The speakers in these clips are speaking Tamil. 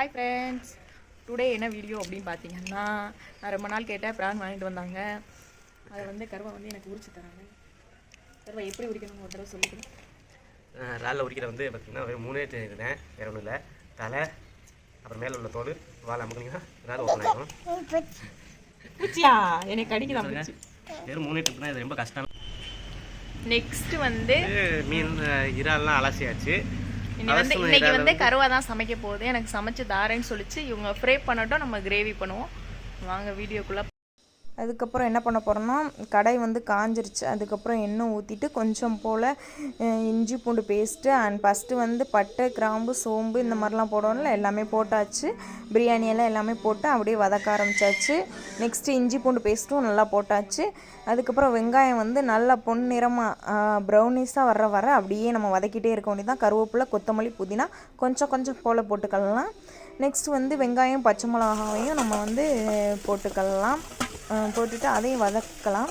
ஹாய் ஃப்ரெண்ட்ஸ் டுடே என்ன வீடியோ அப்படின்னு பார்த்தீங்கன்னா நான் ரொம்ப நாள் கேட்டேன் ப்ரான் வாங்கிட்டு வந்தாங்க. அதை வந்து கருவா வந்து எனக்கு உரிச்சு தராங்க. கருவா எப்படி உரிக்கணும் ஒரு தடவை சொல்லிக்கிறேன் ராலில் உரிக்கிற வந்து பார்த்திங்கன்னா ஒரு மூணே தெரியுதுனேன் வேற ஒன்றும் இல்லை. தலை அப்புறம் மேலே உள்ள தோல் வாழை அமுக்குனீங்கன்னா ரால் ஓப்பன் ஆகிடும் கடிக்குதான் பூச்சி? வெறும் மூணே ட்ரிப் தான் இது ரொம்ப கஷ்டம். நெக்ஸ்ட் வந்து மீன் இறால்லாம் அலசியாச்சு. வந்து இன்னைக்கு வந்து கருவா தான் சமைக்க போகுது. எனக்கு சமைச்சு தாரேன்னு சொல்லிச்சு. இவங்க ஃப்ரை பண்ணட்டும் நம்ம கிரேவி பண்ணுவோம். வாங்க வீடியோக்குள்ள அதுக்கப்புறம் என்ன பண்ண போகிறோன்னா கடை வந்து காஞ்சிருச்சு. அதுக்கப்புறம் எண்ணெய் ஊற்றிட்டு கொஞ்சம் போல் இஞ்சி பூண்டு பேஸ்ட்டு அண்ட் ஃபஸ்ட்டு வந்து பட்டை கிராம்பு சோம்பு இந்த மாதிரிலாம் போடணும்ல எல்லாமே போட்டாச்சு. பிரியாணி எல்லாம் எல்லாமே போட்டு அப்படியே வதக்க ஆரம்பிச்சாச்சு. நெக்ஸ்ட்டு இஞ்சி பூண்டு பேஸ்ட்டும் நல்லா போட்டாச்சு. அதுக்கப்புறம் வெங்காயம் வந்து நல்லா பொன்னிறமாக ப்ரௌனிஸாக வர்ற வர அப்படியே நம்ம வதக்கிட்டே இருக்க வேண்டியதான் கருவேப்பிலை கொத்தமல்லி புதினா கொஞ்சம் கொஞ்சம் போல் போட்டுக்கலாம். நெக்ஸ்ட் வந்து வெங்காயம் பச்சை மிளகாவையும் நம்ம வந்து போட்டுக்கலாம். போட்டுட்டு அதையும் வதக்கலாம்.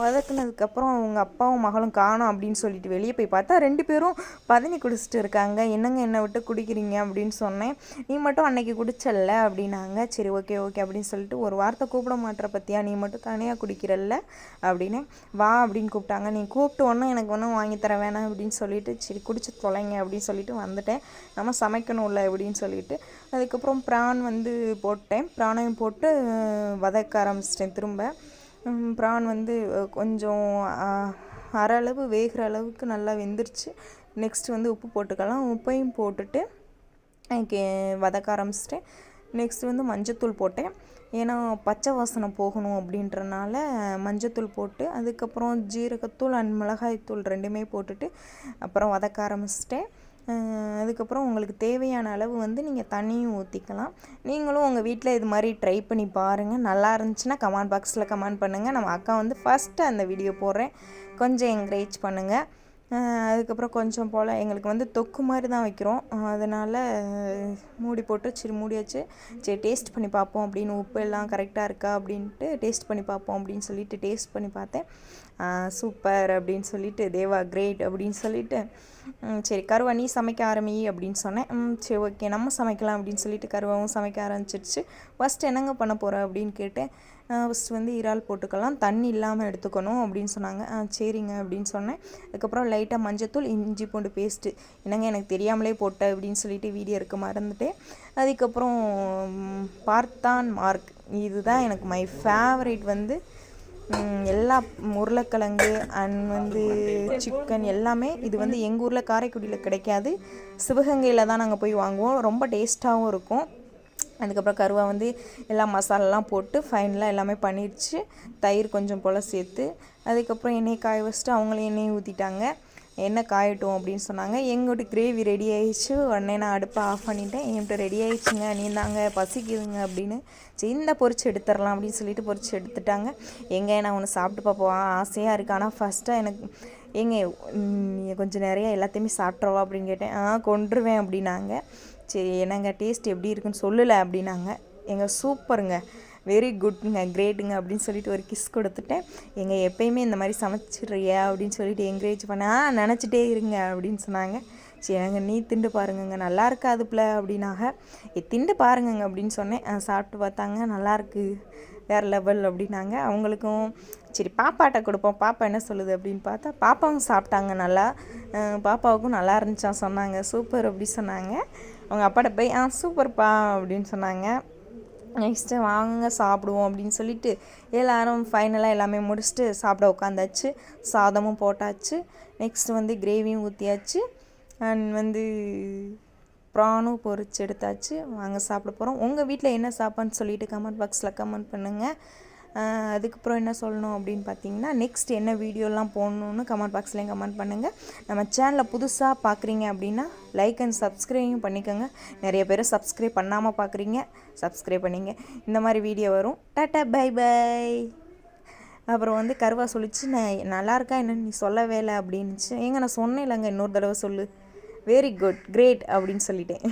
வதக்குனதுக்கப்புறம் அவங்க அப்பாவும் மகளும் காணோம் அப்படின்னு சொல்லிட்டு வெளியே போய் பார்த்தா ரெண்டு பேரும் பதனி குடிச்சிட்டு இருக்காங்க. என்னங்க என்னை விட்டு குடிக்கிறீங்க அப்படின்னு சொன்னேன். நீ மட்டும் அன்னைக்கு குடிச்சல்ல அப்படின்னாங்க. சரி ஓகே ஓகே அப்படின்னு சொல்லிட்டு ஒரு வார்த்தை கூப்பிட மாட்டேற பத்தியா? நீ மட்டும் தனியாக குடிக்கிறல்ல அப்படின்னு வா அப்படின்னு கூப்பிட்டாங்க. நீ கூப்பிட்டு ஒன்றும் எனக்கு ஒன்றும் வாங்கி தர வேணாம் அப்படின்னு சொல்லிட்டு சரி குடிச்சு தொலைங்க அப்படின்னு சொல்லிட்டு வந்துட்டேன். நம்ம சமைக்கணும்ல அப்படின்னு சொல்லிட்டு. அதுக்கப்புறம் ப்ரான் வந்து போட்டேன். ப்ரானையும் போட்டு வதக்க ஆரம்பிச்சிட்டேன் திரும்ப. ப்ரான் வந்து கொஞ்சம் அரை அளவு வேகிற அளவுக்கு நல்லா வெந்துருச்சு. நெக்ஸ்ட் வந்து உப்பு போட்டுக்கலாம். உப்பையும் போட்டுட்டு கே வதக்க ஆரம்பிச்சிட்டேன். நெக்ஸ்ட் வந்து மஞ்சத்தூள் போட்டேன். ஏன்னா பச்சை வாசனை போகணும் அப்படின்றனால மஞ்சத்தூள் போட்டு அதுக்கப்புறம் ஜீரகத்தூள் அண்ட் மிளகாய்த்தூள் ரெண்டுமே போட்டுட்டு அப்புறம் வதக்க ஆரம்பிச்சிட்டேன். அதுக்கப்புறம் உங்களுக்கு தேவையான அளவு வந்து நீங்கள் தண்ணியும் ஊற்றிக்கலாம் நீங்களும் உங்கள் வீட்டில் இது மாதிரி ட்ரை பண்ணி பாருங்கள் நல்லா இருந்துச்சுன்னா கமெண்ட் பாக்ஸில் கமெண்ட் பண்ணுங்கள் நம்ம அக்கா வந்து ஃபஸ்ட்டு அந்த வீடியோ போடுறேன். கொஞ்சம் என்கரேஜ் பண்ணுங்கள் அதுக்கப்புறம் கொஞ்சம் போல் எங்களுக்கு வந்து தொக்கு மாதிரி தான் வைக்கிறோம். அதனால் மூடி போட்டு சரி மூடியாச்சு. சரி டேஸ்ட் பண்ணி பார்ப்போம் அப்படின்னு உப்பு எல்லாம் கரெக்டாக இருக்கா அப்படின்ட்டு டேஸ்ட் பண்ணி பார்ப்போம் அப்படின்னு சொல்லிட்டு டேஸ்ட் பண்ணி பார்த்தேன். சூப்பர் அப்படின்னு சொல்லிட்டு தேவா கிரேட் அப்படின்னு சொல்லிட்டு சரி கருவா நீ சமைக்க ஆரம்பி அப்படின்னு சொன்னேன். ம், சரி ஓகே நம்ம சமைக்கலாம் அப்படின்னு சொல்லிட்டு கருவாவும் சமைக்க ஆரம்பிச்சிருச்சு. ஃபஸ்ட் என்னங்க பண்ண போகிறேன் அப்படின்னு கேட்டேன். ஃபஸ்ட்டு வந்து இறால் போட்டுக்கலாம் தண்ணி இல்லாமல் எடுத்துக்கணும் அப்படின்னு சொன்னாங்க. சரிங்க அப்படின்னு சொன்னேன். அதுக்கப்புறம் லைட்டாக மஞ்சத்தூள் இஞ்சி பூண்டு பேஸ்ட்டு என்னங்க எனக்கு தெரியாமலே போட்ட அப்படின்னு சொல்லிட்டு வீடியோ இருக்க மறந்துட்டேன். அதுக்கப்புறம் பார்த்தான் மார்க். இதுதான் எனக்கு மை ஃபேவரேட் வந்து எல்லா உருளைக்கிழங்கு அண்ட் வந்து சிக்கன் எல்லாமே. இது வந்து எங்கள் ஊரில் காரைக்குடியில் கிடைக்காது. சிவகங்கையில் தான் நாங்கள் போய் வாங்குவோம். ரொம்ப டேஸ்ட்டாகவும் இருக்கும். அதுக்கப்புறம் கருவா வந்து எல்லா மசாலாலாம் போட்டு ஃபைனலாக எல்லாமே பண்ணிடுச்சு. தயிர் கொஞ்சம் போல் சேர்த்து. அதுக்கப்புறம் எண்ணெய் காய வச்சுட்டு அவங்களும் எண்ணெய் ஊற்றிட்டாங்க எண்ணெய் காயட்டும் அப்படின்னு சொன்னாங்க. எங்கள்கிட்ட கிரேவி ரெடி ஆயிடுச்சு. உடனே நான் அடுப்பை ஆஃப் பண்ணிட்டேன். என்கிட்ட ரெடி ஆயிடுச்சுங்க. நீ தாங்க பசிக்குதுங்க அப்படின்னு. சரி இந்த பொரிச்சு எடுத்துடலாம் அப்படின்னு சொல்லிட்டு பொறிச்சு எடுத்துட்டாங்க. எங்கே நான் ஒன்று சாப்பிட்டு பார்ப்போம். ஆசையாக இருக்குது ஆனால் ஃபஸ்ட்டாக எனக்கு ஏங்க ம், கொஞ்சம் நிறையா எல்லாத்தையுமே சாப்பிட்றவா அப்படின்னு கேட்டேன். ஆ கொண்டுருவேன் அப்படின்னாங்க. சரி என்னங்க டேஸ்ட் எப்படி இருக்குன்னு சொல்லலை அப்படின்னாங்க. எங்கள் சூப்பருங்க. வெரி குட்ங்க கிரேட்டுங்க அப்படின்னு சொல்லிட்டு ஒரு கிஸ் கொடுத்துட்டேன். எங்கள் எப்பயுமே இந்த மாதிரி சமைச்சிடுறியா அப்படின்னு சொல்லிட்டு என்கரேஜ் பண்ண ஆ நினச்சிட்டே இருங்க அப்படின்னு சொன்னாங்க. சரி நாங்கள் நீ திண்டு பாருங்கங்க. நல்லா இருக்காதுப்ல அப்படின்னாக "ஏ, திண்டு பாருங்கங்க அப்படின்னு சொன்னேன். சாப்பிட்டு பார்த்தாங்க. நல்லாயிருக்கு வேறு லெவல் அப்படின்னாங்க. அவங்களுக்கும் சரி பாப்பாட்ட கொடுப்போம். பாப்பா என்ன சொல்லுது? அப்படின்னு பார்த்தா பாப்பாவும் சாப்பிட்டாங்க நல்லா. பாப்பாவுக்கும் நல்லா இருந்துச்சா சொன்னாங்க. சூப்பர் அப்படி சொன்னாங்க. அவங்க அப்பாட்ட போய் ஆ சூப்பர்ப்பா அப்படின்னு சொன்னாங்க. நெக்ஸ்ட்டு வாங்க சாப்பிடுவோம் அப்படின்னு சொல்லிட்டு எல்லோரும் ஃபைனலாக எல்லாமே முடிச்சுட்டு சாப்பிட உட்காந்தாச்சு. சாதமும் போட்டாச்சு. நெக்ஸ்ட்டு வந்து கிரேவியும் ஊற்றியாச்சு அண்ட் வந்து ப்ரானும் பொரிச்சு எடுத்தாச்சு. வாங்க சாப்பிட போகிறோம் உங்கள் வீட்டில் என்ன சாப்பாடுன்னு சொல்லிட்டு கமெண்ட் பாக்ஸில் கமெண்ட் பண்ணுங்கள் அதுக்கப்புறம் என்ன சொல்லணும் அப்படின்னு பார்த்தீங்கன்னா நெக்ஸ்ட் என்ன வீடியோலாம் போடணுன்னு கமெண்ட் பாக்ஸ்லேயும் கமெண்ட் பண்ணுங்கள் நம்ம சேனலை புதுசாக பார்க்குறீங்க அப்படின்னா லைக் அண்ட் சப்ஸ்கிரைபும் பண்ணிக்கோங்க. நிறைய பேர் சப்ஸ்கிரைப் பண்ணாமல் பார்க்குறீங்க சப்ஸ்கிரைப் பண்ணிங்க. இந்த மாதிரி வீடியோ வரும். டாட்டா பை பை அப்புறம் வந்து கருவா சொல்லிச்சு நான் நல்லா இருக்கா? என்னன்னு நீ சொல்லவே இல்லை அப்படின்னுச்சு. ஏங்க நான் சொன்னேன் இல்லைங்க இன்னொரு தடவை சொல்லு. வெரி குட் கிரேட் அப்படின்னு சொல்லிட்டேன்.